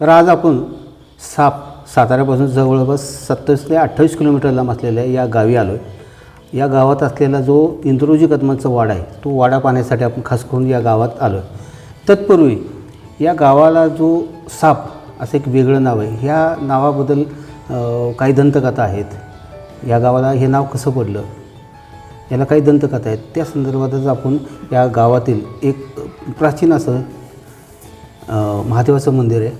तर आज आपण साप साताऱ्यापासून जवळपास सत्तावीस ते अठ्ठावीस किलोमीटर लांब असलेल्या या गावी आलो आहे या गावात असलेला जो इंद्रोजी कदमांचा वाडा आहे तो वाडा पाहण्यासाठी आपण खास करून या गावात आलो आहे तत्पूर्वी या गावाला जो साप असं एक वेगळं नाव आहे ह्या नावाबद्दल काही दंतकथा आहेत. या गावाला हे नाव कसं पडलं? याला काही दंतकथा आहेत. त्या संदर्भातच आपण या गावातील एक प्राचीन असं महादेवाचं मंदिर आहे.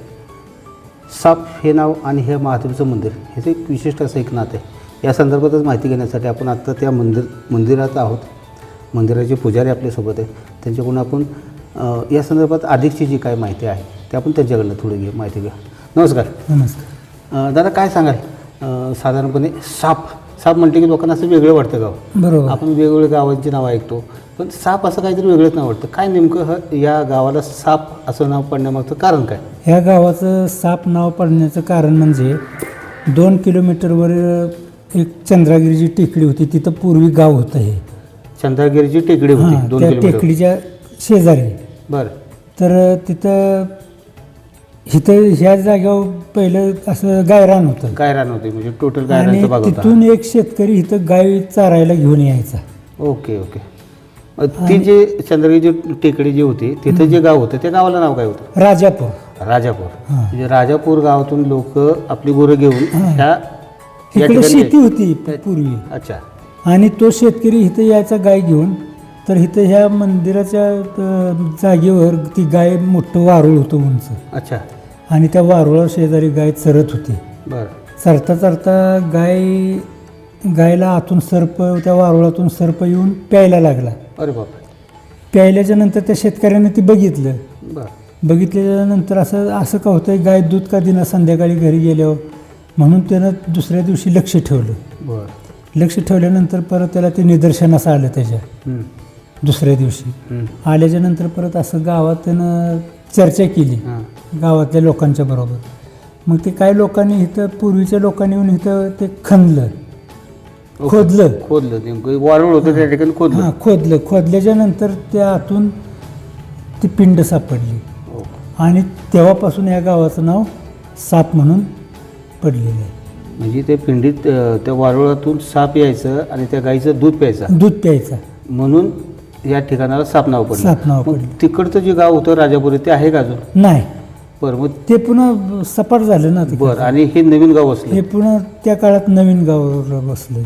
साप हे नाव आणि हे महादेवाचं मंदिर ह्याचं एक विशिष्ट असं एक नातं आहे. या संदर्भातच माहिती घेण्यासाठी आपण आत्ता त्या मंदिर मंदिरात आहोत. मंदिराचे पुजारी आपल्यासोबत आहे त्यांच्याकडून आपण या संदर्भात अधिकची जी काय माहिती आहे ते आपण त्यांच्याकडनं थोडी घे माहिती घ्या. नमस्कार. नमस्कार. दादा काय सांगाल? साधारणपणे साप साप म्हटले की लोकांना असं वेगळं वाटतं गाव. बरोबर. आपण वेगवेगळ्या गावांची नावं ऐकतो. पण साप असं काहीतरी वेगळंच नाव वाटतं. काय नेमकं ह या गावाला साप असं नाव पडण्यामागचं कारण काय? ह्या गावाचं साप नाव पडण्याचं कारण म्हणजे दोन किलोमीटरवर एक चंद्रागिरीची टेकडी होती. तिथं पूर्वी गाव होतं हे. चंद्रगिरीची टेकडी होती दोन त्या किलोमीटर. टेकडीच्या शेजारी. बरं. तर तिथं इथं ह्या जागेवर पहिलं असं गायरान होतं. गायरान होती म्हणजे टोटल आणि गायरांचा भाग होता. तिथून एक शेतकरी इथं गाय चारायला घेऊन यायचा. Okay okay. ती जे चंद्रगिरीची टेकडी जी होती तिथं जे गाव होतं त्या गावाला नाव काय होतं? राजापूर. राजापूर. हां. म्हणजे राजापूर गावातून लोक आपली गुरं घेऊन ह्या या इकडे ठिकाणी शेती होती पूर्वी. अच्छा. आणि तो शेतकरी इथं यायचा गाय घेऊन. तर इथं ह्या मंदिराच्या जागेवर ती गाय मोठं वारुळ होतं उंच. अच्छा. आणि त्या वारुळा शेजारी गाय चरत होती. बरं. चरता चरता गाय गायला आतून सर्प त्या वारुळातून सर्प येऊन प्यायला लागला. अरे बाप प्यायल्याच्या नंतर त्या शेतकऱ्याने ती बघितलं. बरं. बघितल्याच्या नंतर असं असं का होतं गाय दूध का दिना संध्याकाळी घरी गेल्यावर? म्हणून त्यानं दुसऱ्या दिवशी लक्ष ठेवलं. बरं. लक्ष ठेवल्यानंतर परत त्याला ते निदर्शनास आलं त्याच्या. दुसऱ्या दिवशी. आल्याच्यानंतर परत असं गावात त्यानं चर्चा केली. गावातल्या लोकांच्या बरोबर. मग ते काही लोकांनी इथं पूर्वीच्या लोकांनी येऊन इथं ते खणलं. खोदलं. खोदलं नेमकं वारुळ होतं त्या ठिकाणी खोदलं. हां खोदलं. खोदल्याच्या नंतर त्या आतून ती पिंड सापडली. आणि तेव्हापासून या गावाचं नाव साप म्हणून पडलेलं आहे. म्हणजे ते पिंडीत त्या वारुळातून साप यायचं आणि त्या गाईचं दूध प्यायचं. दूध प्यायचं. म्हणून या ठिकाणाला साप नाव पडलं मग तिकडचं जे गाव होतं राजापुरी ते आहे का अजून? नाही. बरं मग ते पुन्हा सपाट झालं ना ते बरं आणि हे नवीन गाव हे असलं पुन्हा त्या काळात नवीन गावावर बसलं.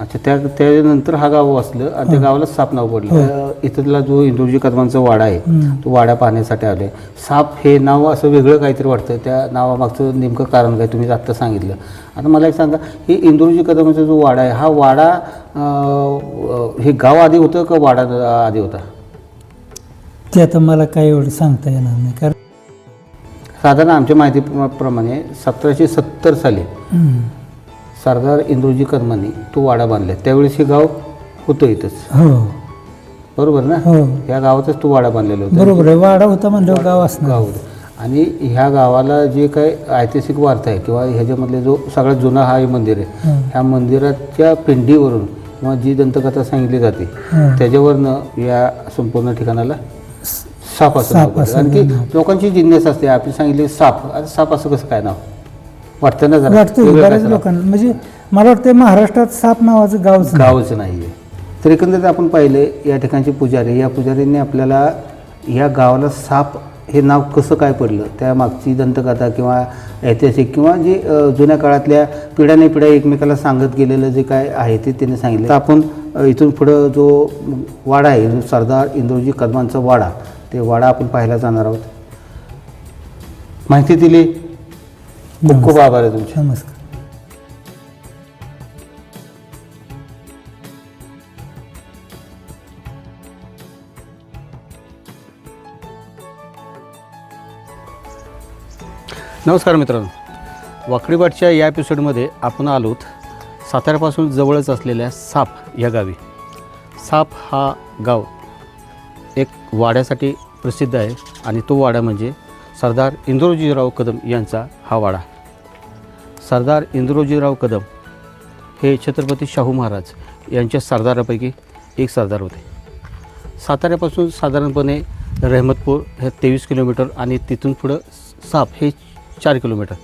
अच्छा त्या त्यानंतर हा गाव असलं आणि त्या गावाला साप नाव पडलं. अ, इथला जो इंदुरजी कदमांचा वाडा आहे. तो वाडा पाहण्यासाठी आले साप हे नाव असं वेगळं काहीतरी वाटतं त्या नावामागचं नेमकं कारण काय तुम्ही आत्ता सांगितलं. आता मला एक सांगा हे इंदुरजी कदमांचा जो वाडा आहे हा वाडा हे गाव आधी होतं का वाडा आधी होता? ते आता मला काय एवढं सांगता येणार नाही कारण साधारण आमच्या माहितीप्रमाणे सतराशे सत्तर साली. सरदार इंदुरजी कदमांनी तो वाडा बांधला त्यावेळेस हे गाव होतं इथंच. हो. बरोबर ना? हो. ह्या गावातच तो वाडा बांधलेला होता. बरोबर आहे. वाडा होता म्हणल्यावर गाव असणार. गाव होतं. आणि ह्या गावाला जे काही ऐतिहासिक वार्ता आहे किंवा ह्याच्यामधले जो सगळ्यात जुना हा हे मंदिर आहे हं. ह्या मंदिराच्या पिंडीवरून किंवा जी दंतकथा सांगितली जाते हं. त्याच्यावरनं या संपूर्ण ठिकाणाला साप असं नाव साप पडलं. असं आणखी नाव. लोकांची जिज्ञास असते. आपण सांगितले साप. आता साप असं कसं काय नाव? वाटतं ना जरा. वाटतं वेगळं बऱ्याच काहीतरी. लोकांना. म्हणजे मला वाटतं महाराष्ट्रात साप नावाचं गावच नाही. गावच नाही आहे तर एकंदरीत आपण पाहिले या ठिकाणचे पुजारी या पुजारींनी आपल्याला या गावाला साप हे नाव कसं काय पडलं? त्या मागची दंतकथा किंवा ऐतिहासिक किंवा जे अ, जुन्या काळातल्या पिढ्याने पिढ्या एकमेकाला सांगत गेलेलं जे काय आहे ते त्यांनी सांगितलं. तर आपण अ, इथून पुढं जो वाडा आहे जो सरदार इंदोरजी कदमांचा वाडा ते वाडा आपण पाहायला जाणार आहोत. माहिती दिली. खूप खूप आभार आहे तुमचे. नमस्कार. नमस्कार मित्रांनो. वाकडीबाटच्या या एपिसोडमध्ये आपण आलोत साताऱ्यापासून जवळच असलेल्या साप या गावी. साप हा गाव एक वाड्यासाठी प्रसिद्ध आहे आणि तो वाडा म्हणजे सरदार इंद्रोजीराव कदम यांचा हा वाडा. सरदार इंद्रोजीराव कदम हे छत्रपती शाहू महाराज यांच्या सरदारापैकी एक सरदार होते. साताऱ्यापासून साधारणपणे रहमतपूर हे तेवीस किलोमीटर आणि तिथून पुढं साप हे चार किलोमीटर.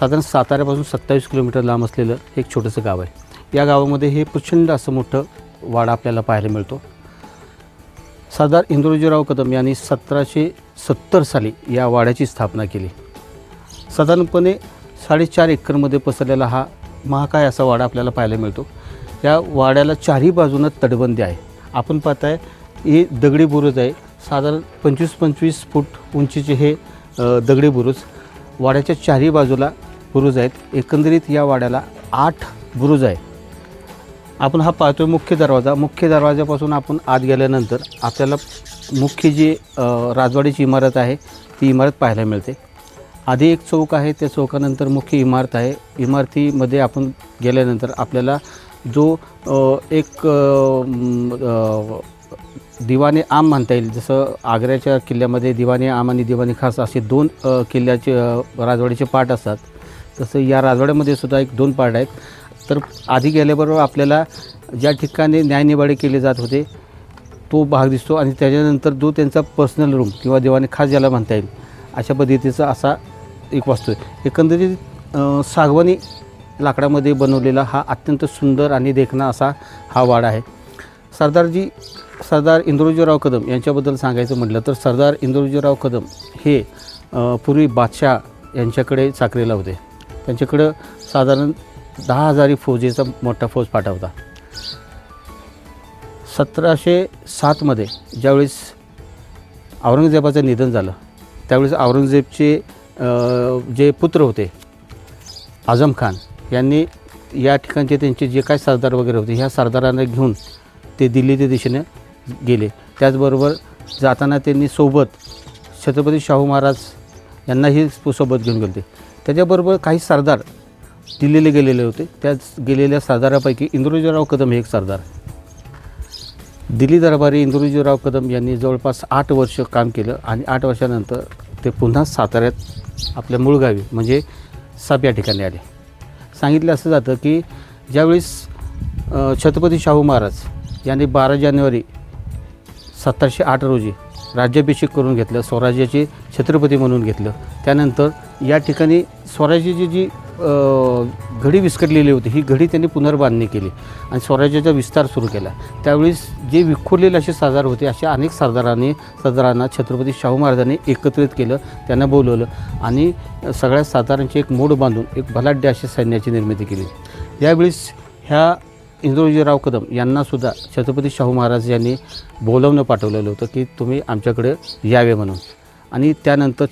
साधारण साताऱ्यापासून सत्तावीस किलोमीटर लांब असलेलं एक छोटंसं गाव आहे. या गावामध्ये हे प्रचंड असं मोठं वाडा आपल्याला पाहायला मिळतो. सरदार इंद्रोजीराव कदम यांनी सतराशे सत्तर साली या वाड्याची स्थापना केली. साधारणपणे साडेचार एकरमध्ये पसरलेला हा महाकाय असा वाडा आपल्याला पाहायला मिळतो. या वाड्याला चारही बाजूनं तटबंदी आहे. आपण पाहताय हे दगडी बुरुज आहे. साधारण पंचवीस पंचवीस फूट उंचीचे हे दगडी बुरुज. वाड्याच्या चारही बाजूला बुरुज आहेत. एकंदरीत या वाड्याला आठ बुरुज आहे. आपण हा पाहतोय मुख्य दरवाजा. मुख्य दरवाजापासून आपण आत गेल्यानंतर आपल्याला मुख्य जी राजवाडीची इमारत आहे ती इमारत पाहायला मिळते. आधी एक चौक आहे त्या चौकानंतर मुख्य इमारत आहे. इमारतीमध्ये आपण गेल्यानंतर आपल्याला जो एक दिवाने आम म्हणता येईल. जसं आग्र्याच्या किल्ल्यामध्ये दिवाने आम आणि दिवाने खास असे दोन किल्ल्याचे राजवाड्याचे राजवाडीचे पार्ट असतात. तसं या राजवाड्यामध्ये सुद्धा एक दोन पार्ट आहेत. तर आधी गेल्याबरोबर आपल्याला ज्या ठिकाणी न्यायनिवाडे केले जात होते तो भाग दिसतो आणि त्याच्यानंतर जो त्यांचा पर्सनल रूम किंवा देवाने खास ज्याला म्हणता येईल अशा पद्धतीचा असा एक वास्तू आहे. एकंदरीत सागवानी लाकडामध्ये बनवलेला हा अत्यंत सुंदर आणि देखणा असा हा वाडा आहे. सरदारजी सरदार इंद्रोजीराव कदम यांच्याबद्दल सांगायचं म्हटलं तर सरदार इंद्रोजीराव कदम हे पूर्वी बादशाह यांच्याकडे चाकरीला होते. त्यांच्याकडं साधारण दहा हजारी फौजेचा मोठा फौज पाठवता. सतराशे सातमध्ये ज्यावेळेस औरंगजेबाचं निधन झालं त्यावेळेस औरंगजेबचे जे पुत्र होते आझम खान यांनी या ठिकाणचे त्यांचे जे काय सरदार वगैरे होते ह्या सरदारांना घेऊन ते दिल्लीच्या दिशेने गेले. त्याचबरोबर जाताना त्यांनी सोबत छत्रपती शाहू महाराज यांनाही सोबत घेऊन गेले त्याच्याबरोबर काही सरदार दिल्लीला गेलेले होते. त्याच गेलेल्या सरदारापैकी इंद्रोजीराव कदम हे एक सरदार दिल्ली दरबारी इंद्रोजीराव कदम यांनी जवळपास आठ वर्ष काम केलं आणि आठ वर्षानंतर ते पुन्हा साताऱ्यात आपल्या मूळ गावी म्हणजे साप या ठिकाणी आले. सांगितलं असं जातं की ज्यावेळेस छत्रपती शाहू महाराज यांनी बारा जानेवारी सतराशे आठ रोजी राज्याभिषेक करून घेतलं स्वराज्याचे छत्रपती म्हणून घेतलं त्यानंतर या ठिकाणी स्वराज्याची जी घडी विस्कटलेली होती. ही घडी त्यांनी पुनर्बांधणी केली आणि स्वराज्याचा विस्तार सुरू केला. त्यावेळेस जे विखुरलेले असे सरदार होते अशा अनेक सरदारांनी सरदारांना छत्रपती शाहू महाराजांनी एकत्रित केलं त्यांना बोलवलं आणि सगळ्या सरदारांची एक मोड बांधून एक भलाढ्य अशी सैन्याची निर्मिती केली. यावेळेस ह्या इंद्रोजीराव कदम यांनासुद्धा छत्रपती शाहू महाराज यांनी बोलवणं पाठवलेलं होतं की तुम्ही आमच्याकडे यावे म्हणून. आणि त्यानंतर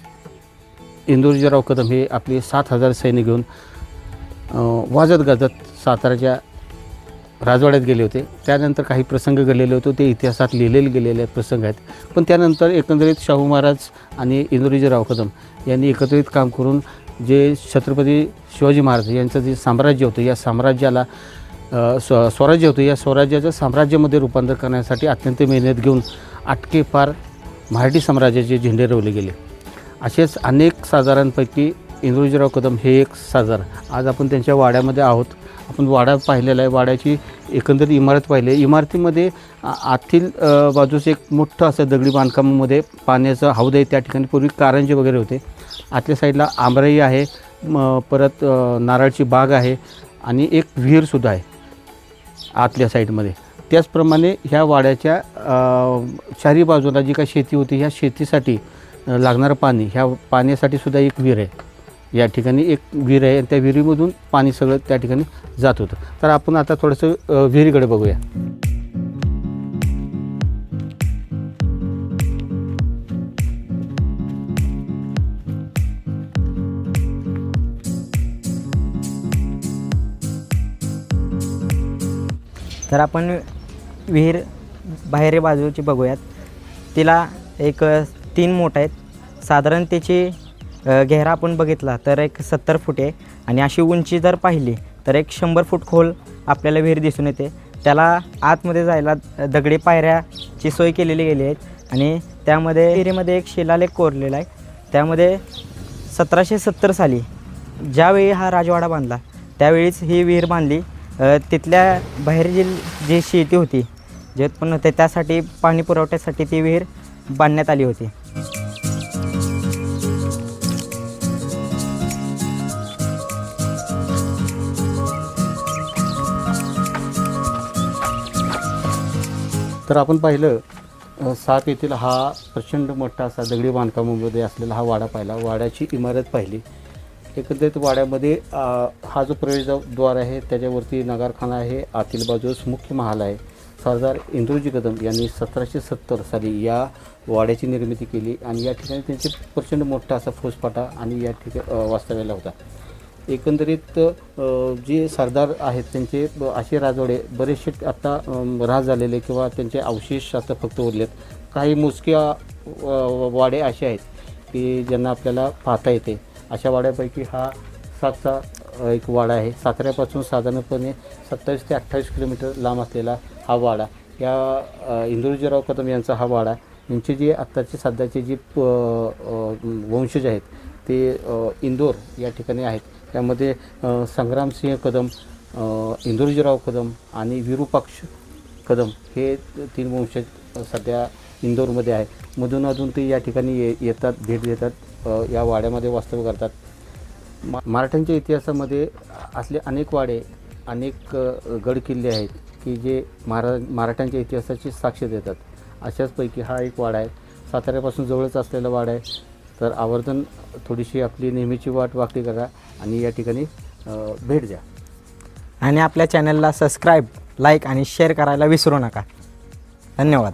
इंदुरजीराव कदम हे आपले सात हजार सैन्य घेऊन वाजत गाजत साताऱ्याच्या राजवाड्यात गेले होते. त्यानंतर काही प्रसंग घडलेले होते. ते इतिहासात लिहिलेले गेलेले प्रसंग आहेत. पण त्यानंतर एकंदरीत शाहू महाराज आणि इंदुरजीराव कदम यांनी एकत्रित काम करून जे छत्रपती शिवाजी महाराज यांचं जे साम्राज्य होतं या साम्राज्याला स्व स्वराज्य होतं. या स्वराज्याचं साम्राज्यामध्ये रूपांतर करण्यासाठी अत्यंत मेहनत घेऊन आटके पार मराठी साम्राज्याचे झेंडे रोवले गेले. असेच अनेक साजारांपैकी इंद्रोजीराव कदम हे एक साजार. आज आपण त्यांच्या वाड्यामध्ये आहोत. आपण वाडा पाहिलेला आहे. वाड्याची एकंदरीत इमारत पाहिली आहे. इमारतीमध्ये आतील बाजूस एक मोठं असं दगडी बांधकामामध्ये पाण्याचं हौद आहे त्या ठिकाणी. पूर्वी कारंजे वगैरे होते. आतल्या साईडला आंबराई आहे. परत नारळची बाग आहे आणि एक विहीरसुद्धा आहे आतल्या साईडमध्ये. त्याचप्रमाणे ह्या वाड्याच्या चारी बाजूला जी काही शेती होती ह्या शेतीसाठी लागणारं पाणी. ह्या पाण्यासाठी सुद्धा एक विहीर आहे. या ठिकाणी एक विहीर आहे आणि त्या विहिरीमधून पाणी सगळं त्या ठिकाणी जात होतं. तर आपण आता थोडंसं विहिरीकडे बघूया. तर आपण विहीर बाहेर बाजूची बघूयात. तिला एक तीन मोठ आहेत. साधारण त्याची घेरा आपण बघितला तर एक सत्तर फूट आहे. आणि अशी उंची जर पाहिली तर एक शंभर फूट खोल आपल्याला विहीर दिसून येते. त्याला आतमध्ये जायला दगडी पायऱ्याची सोय केलेली गेली आहेत आणि त्यामध्ये विहिरीमध्ये एक शिलालेख कोरलेला आहे. त्यामध्ये सतराशे सत्तर साली ज्यावेळी हा राजवाडा बांधला त्यावेळीच ही विहीर बांधली. तिथल्या बाहेर जी जी शेती होती जे उत्पन्न होते त्यासाठी पाणी पुरवठ्यासाठी ती विहीर बांधण्यात आली होती. तर आपण पाहिलं सात येथील हा प्रचंड मोठा असा दगडी बांधकामामध्ये असलेला हा वाडा पाहिला. वाड्याची इमारत पाहिली. एकंदरीत वाड्यामध्ये हा जो प्रवेशद्वार आहे त्याच्यावरती नगारखाना आहे. आतील बाजूस मुख्य महाल आहे. सरदार इंद्रोजी कदम यांनी सतराशे सत्तर साली या वाड्याची निर्मिती केली आणि या ठिकाणी त्यांचे प्रचंड मोठा असा फौजपाटा आणि या ठिकाणी वास्तव्याला होता. एकंदरीत जे सरदार आहेत त्यांचे ब- असे राजवाडे बरेचसे आत्ता राह झालेले किंवा त्यांचे अवशेष आता फक्त उरलेत. काही मोजक्या वाडे असे आहेत की ज्यांना आपल्याला पाहता येते. अशा वाड्यापैकी हा सातचा एक वाडा आहे. साताऱ्यापासून साधारणपणे सत्तावीस ते अठ्ठावीस किलोमीटर लांब असलेला हा वाडा. या इंदुरजीराव कदम यांचा हा वाडा यांचे जे आत्ताचे सध्याचे जे प- वंशज आहेत ते इंदोर या ठिकाणी आहेत. त्यामध्ये संग्रामसिंह कदम इंदुरजीराव कदम आणि विरूपाक्ष कदम हे तीन वंशज सध्या इंदोरमध्ये आहे. मधून अधून ते या ठिकाणी ये येतात भेट देतात या वाड्यामध्ये वास्तव्य करतात. मा मराठ्यांच्या इतिहासामध्ये असले अनेक वाडे अनेक गडकिल्ले गड किल्ले आहेत की जे महारा मराठ्यांच्या इतिहासाची साक्ष देतात. अशाचपैकी हा एक वाडा आहे. साताऱ्यापासून जवळच असलेला वाडा आहे. तर आवर्जून थोडीशी आपली नेहमीची वाट वाकडी करा आणि या ठिकाणी भेट द्या. आणि आपल्या चॅनलला सबस्क्राईब लाईक आणि शेअर करायला विसरू नका. धन्यवाद.